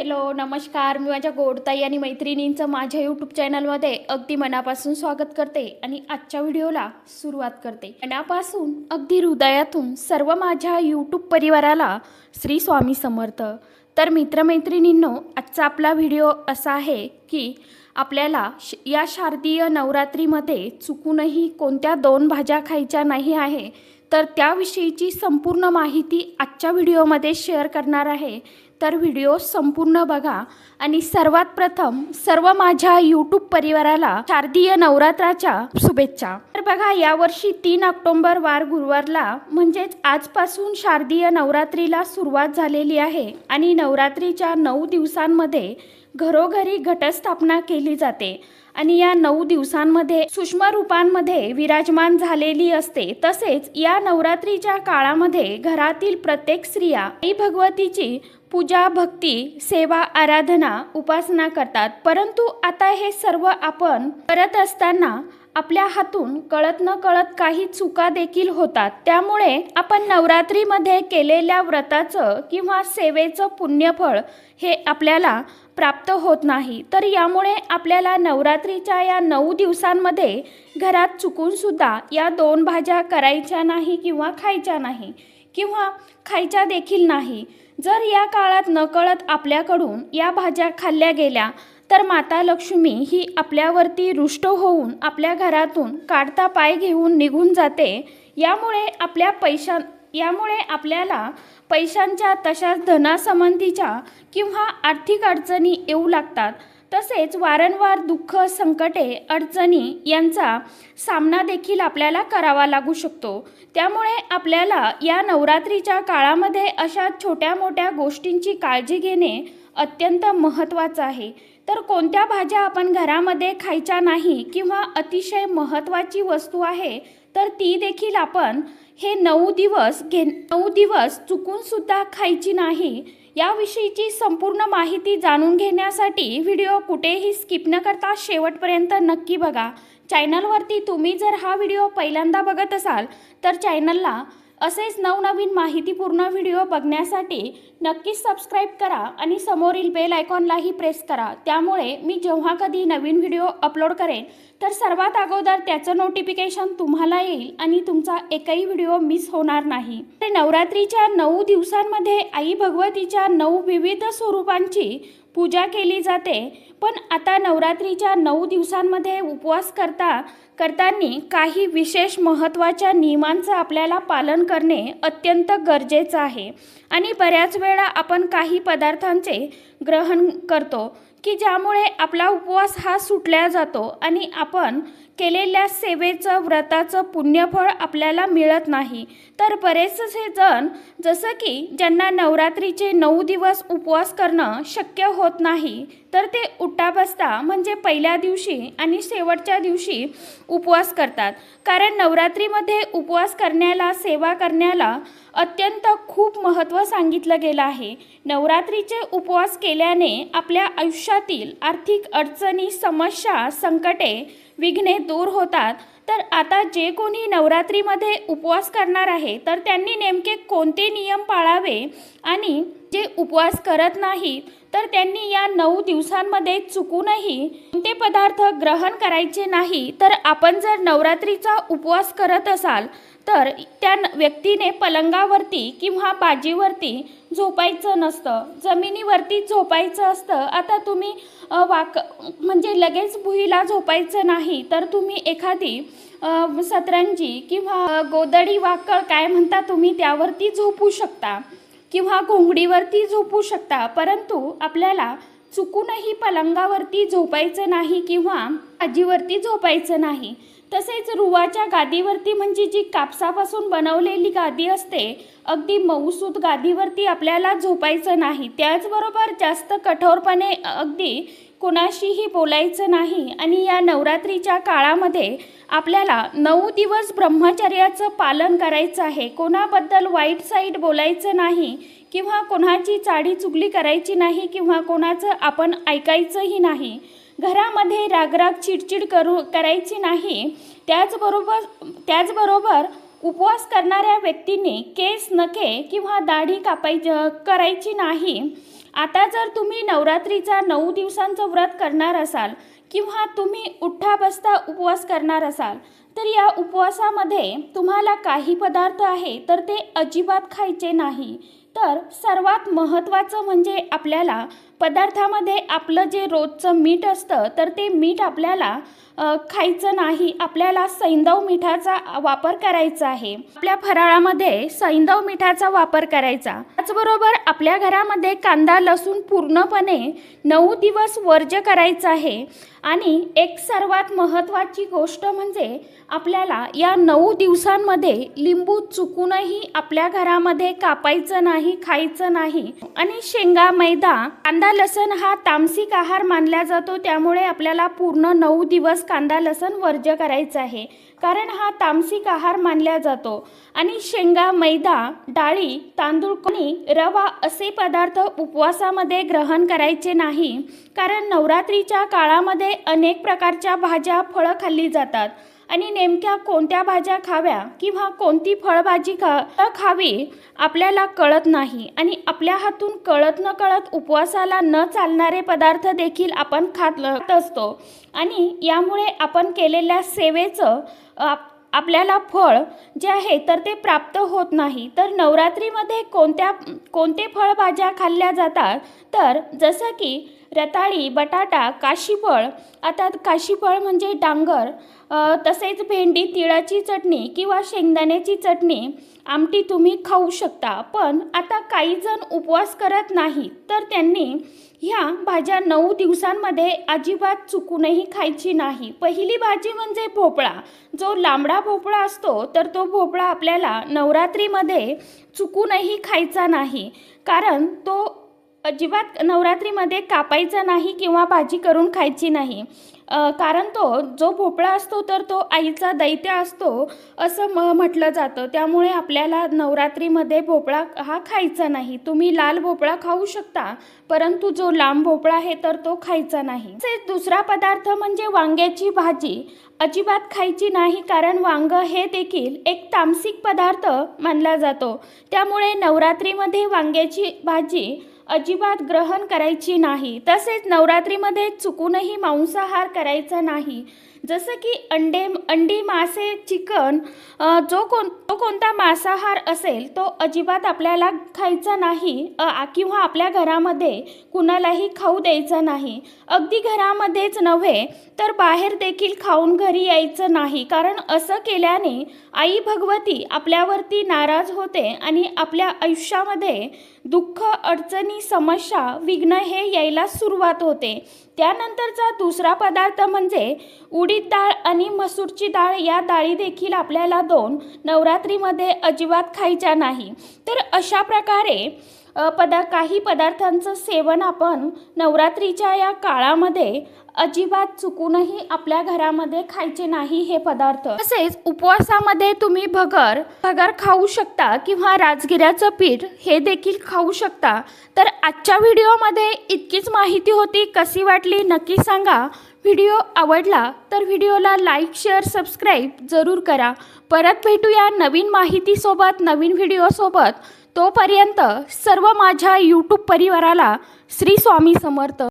Hello नमस्कार. मी माझ्या गोडताई आणि मैत्रिणींचं माझ्या यूट्यूब चॅनलमध्ये अगदी मनापासून स्वागत करते आणि आजच्या व्हिडिओला सुरुवात करते. मनापासून अगदी हृदयातून सर्व माझ्या यूट्यूब परिवाराला श्री स्वामी समर्थ. तर मित्रमैत्रिणींनो आजचा आपला व्हिडिओ असा आहे की आपल्याला श या शारदीय नवरात्रीमध्ये चुकूनही कोणत्या दोन भाज्या खायच्या नाही आहे तर त्याविषयीची संपूर्ण माहिती आजच्या व्हिडिओमध्ये शेअर करणार आहे. तर व्हिडिओ संपूर्ण बघा आणि सर्वात प्रथम सर्व माझ्या यूट्यूब परिवाराला शारदीय नवरात्राच्या शुभेच्छा. तर बघा यावर्षी तीन ऑक्टोंबर वार गुरुवारला म्हणजेच आजपासून शारदीय नवरात्रीला सुरुवात झालेली आहे. आणि नवरात्रीच्या नऊ दिवसांमध्ये घरोघरी घटस्थापना केली जाते आणि या नऊ दिवसांमध्ये सूक्ष्म रूपांमध्ये विराजमान झालेली असते. तसेच या नवरात्रीच्या काळामध्ये घरातील प्रत्येक स्त्रिया आई भगवतीची पूजा भक्ती सेवा आराधना उपासना करतात. परंतु आता हे सर्व आपण करत असताना आपल्या हातून कळत न कळत काही चुका देखील होतात. त्यामुळे आपण नवरात्रीमध्ये केलेल्या व्रताचं किंवा सेवेचं पुण्यफळ हे आपल्याला प्राप्त होत नाही. तर यामुळे आपल्याला नवरात्रीच्या या नऊ दिवसांमध्ये घरात चुकूनसुद्धा या दोन भाज्या करायच्या नाही किंवा खायच्या नाही किंवा खायच्या देखील नाही. जर या काळात नकळत आपल्याकडून या भाज्या खाल्ल्या गेल्या तर माता लक्ष्मी ही आपल्यावरती रुष्ट होऊन आपल्या घरातून काढता पाय घेऊन निघून जाते. यामुळे आपल्या पैशा यामुळे आपल्याला पैशांच्या तशाच धनासंबंधीच्या किंवा आर्थिक अडचणी येऊ लागतात. तसेच वारंवार दुःख संकटे अडचणी यांचा सामना देखील आपल्याला करावा लागू शकतो. त्यामुळे आपल्याला या नवरात्रीच्या काळामध्ये अशा छोट्या मोठ्या गोष्टींची काळजी घेणे अत्यंत महत्त्वाचं आहे. तर कोणत्या भाज्या आपण घरामध्ये खायच्या नाही किंवा अतिशय महत्त्वाची वस्तू आहे तर ती देखील आपण हे नऊ दिवस घे नऊ दिवस चुकूनसुद्धा खायची नाही याविषयीची संपूर्ण माहिती जाणून घेण्यासाठी व्हिडिओ कुठेही स्किप न करता शेवटपर्यंत नक्की बघा. चॅनलवरती तुम्ही जर हा व्हिडिओ पहिल्यांदा बघत असाल तर चॅनलला असेच नवनवीन माहितीपूर्ण व्हिडिओ बघण्यासाठी नक्कीच सबस्क्राईब करा आणि समोरील बेल आयकॉनलाही प्रेस करा. त्यामुळे मी जेव्हा कधी नवीन व्हिडिओ अपलोड करेन तर सर्वात अगोदर त्याचं नोटिफिकेशन तुम्हाला येईल आणि तुमचा एकही व्हिडिओ मिस होणार नाही. तर नवरात्रीच्या नऊ दिवसांमध्ये आई भगवतीच्या नऊ विविध स्वरूपांची पूजा केली जाते. पण आता नवरात्रीच्या नऊ दिवसांमध्ये उपवास करता करताना काही विशेष महत्त्वाच्या नियमांचं आपल्याला पालन करणे अत्यंत गरजेचं आहे. आणि बऱ्याच वेळा आपण काही पदार्थांचे ग्रहण करतो की ज्यामुळे आपला उपवास हा सुटला जातो आणि आपण केलेल्या सेवेचं व्रताचं पुण्यफळ आपल्याला मिळत नाही. तर बरेचसे जण जसं की ज्यांना नवरात्रीचे नऊ दिवस उपवास करणं शक्य होत नाही तर ते उठा बसता म्हणजे पहिल्या दिवशी आणि शेवटच्या दिवशी उपवास करतात. कारण नवरात्रीमध्ये उपवास करण्याला सेवा करण्याला अत्यंत खूप महत्त्व सांगितलं गेलं आहे. नवरात्रीचे उपवास के केल्याने आपल्या आयुष्यातील आर्थिक अडचणी समस्या संकटे विघ्ने दूर होतात. तर आता जे कोणी नवरात्रीमध्ये उपवास करणार आहे तर त्यांनी नेमके कोणते नियम पाळावे आणि जे उपवास करत नाहीत तर त्यांनी या नऊ दिवसांमध्ये चुकूनही कोणते पदार्थ ग्रहण करायचे नाही तर आपण जर नवरात्रीचा उपवास करत असाल तर त्या व्यक्तीने पलंगावरती किंवा बाजीवरती झोपायचं नसतं. जमिनीवरती झोपायचं असतं. आता तुम्ही वाक म्हणजे लगेच भुईला झोपायचं नाही तर तुम्ही एखादी सतरंजी किंवा गोदडी वाकळ काय म्हणता तुम्ही त्यावरती झोपू शकता. किंवा घोंगडीवरती झोपू शकता परंतु आपल्याला चुकूनही पलंगावरती झोपायचं नाही किंवा आजीवरती झोपायचं नाही. तसेच रुवाच्या गादीवरती म्हणजे जी कापसापासून बनवलेली गादी असते अगदी मऊसूत गादीवरती आपल्याला झोपायचं नाही. त्याचबरोबर जास्त कठोरपणे अगदी कोणाशीही बोलायचं नाही आणि या नवरात्रीच्या काळामध्ये आपल्याला नऊ दिवस ब्रह्मचर्याचं पालन करायचं आहे. कोणाबद्दल वाईट साईड बोलायचं नाही किंवा कोणाची चाडी चुगली करायची नाही किंवा कोणाचं आपण ऐकायचंही नाही. घरामध्ये रागराग चिडचिड करू करायची नाही. त्याचबरोबर त्याचबरोबर उपवास करणाऱ्या व्यक्तीने केस नखे किंवा दाढी कापायची करायची नाही. आता जर तुम्ही नवरात्रीचा नऊ दिवसांचं व्रत करणार असाल किंवा तुम्ही उठ्ठा बसता उपवास करणार असाल तर या उपवासामध्ये तुम्हाला काही पदार्थ आहे तर ते अजिबात खायचे नाही. तर सर्वात महत्त्वाचं म्हणजे आपल्याला पदार्थामध्ये आपलं जे रोजचं मीठ असतं तर ते मीठ आपल्याला खायचं नाही. आपल्याला सैंदव मिठाचा वापर करायचा आहे. आपल्या फराळामध्ये सैंदव मिठाचा वापर करायचा. त्याचबरोबर आपल्या घरामध्ये कांदा लसूण पूर्णपणे नऊ दिवस वर्ज्य करायचं आहे. आणि एक सर्वात महत्त्वाची गोष्ट म्हणजे आपल्याला या नऊ दिवसांमध्ये लिंबू चुकूनही आपल्या घरामध्ये कापायचं नाही खायचं नाही. आणि शेंगा मैदा कांदा लसण हा तामसिक आहार मानला जातो. त्यामुळे आपल्याला पूर्ण नऊ दिवस कांदा लसण वर्ज्य करायचं आहे. कारण हा तामसिक आहार मानला जातो. आणि शेंगा मैदा डाळी तांदूळ कोणी रवा असे पदार्थ उपवासामध्ये ग्रहण करायचे नाही. कारण नवरात्रीच्या काळामध्ये अनेक प्रकारच्या भाज्या फळं खाल्ली जातात. आणि नेमक्या कोणत्या भाज्या खाव्या किंवा कोणती फळभाजी खा खावी आपल्याला कळत नाही आणि आपल्या हातून कळत न कळत उपवासाला न चालणारे पदार्थ देखील आपण खात खात असतो. आणि यामुळे आपण केलेल्या सेवेचं आप आपल्याला फळ जे आहे तर ते प्राप्त होत नाही. तर नवरात्रीमध्ये कोणत्या कोणते फळभाज्या खाल्ल्या जातात? तर जसं की रताळी बटाटा काशीफळ. आता काशीफळ म्हणजे डांगर. तसेच भेंडी तिळाची चटणी किंवा शेंगदाण्याची चटणी. आमटी तुम्ही खाऊ शकता. पण आता काही जण उपवास करत नाही तर त्यांनी ह्या भाज्या नऊ दिवसांमध्ये अजिबात चुकूनही खायची नाही. पहिली भाजी म्हणजे भोपळा. जो लांबडा भोपळा असतो तर तो भोपळा आपल्याला नवरात्रीमध्ये चुकूनही खायचा नाही. कारण तो अजिबात नवरात्रीमध्ये कापायचा नाही किंवा भाजी करून खायची नाही. कारण तो जो भोपळा असतो तर तो आईचा दैत्य असतो असं म म्हटलं जातं. त्यामुळे आपल्याला नवरात्रीमध्ये भोपळा हा खायचा नाही. तुम्ही लाल भोपळा खाऊ शकता परंतु जो लांब भोपळा आहे तर तो खायचा नाही. तसेच दुसरा पदार्थ म्हणजे वांग्याची भाजी. अजिबात खायची नाही कारण वांग हे देखील एक तामसिक पदार्थ मानला जातो. त्यामुळे नवरात्रीमध्ये वांग्याची भाजी अजिबात ग्रहण करायची नाही. तसेच नवरात्रीमध्ये चुकूनही मांसाहार करायचा नाही. जसं की अंडे अंडी मासे चिकन जो कोण जो कोणता मांसाहार असेल तो अजिबात आपल्याला खायचा नाही किंवा आपल्या घरामध्ये कुणालाही खाऊ द्यायचा नाही. अगदी घरामध्येच नव्हे तर बाहेर देखील खाऊन घरी यायचं नाही. कारण असं केल्याने आई भगवती आपल्यावरती नाराज होते आणि आपल्या आयुष्यामध्ये दुःख अडचणी समस्या विघ्न हे यायला सुरुवात होते. त्यानंतरचा दुसरा पदार्थ म्हणजे उडीद डाळ आणि मसूरची डाळ या डाळी देखील आपल्याला दोन नवरात्रीमध्ये अजिबात खायच्या नाही. तर अशा प्रकारे पदा काही पदार्थांचं सेवन आपण नवरात्रीच्या या काळामध्ये अजिबात चुकूनही आपल्या घरामध्ये खायचे नाही हे पदार्थ. तसेच उपवासामध्ये तुम्ही भगर भगर खाऊ शकता किंवा राजगिऱ्याचं पीठ हे देखील खाऊ शकता. तर आजच्या व्हिडिओमध्ये इतकीच माहिती होती. कशी वाटली नक्की सांगा. व्हिडिओ आवडला तर व्हिडिओला लाईक शेअर सबस्क्राईब जरूर करा. परत भेटूया नवीन माहितीसोबत नवीन व्हिडिओसोबत. तोपर्यंत सर्व माझ्या यूट्यूब परिवाराला श्री स्वामी समर्थ.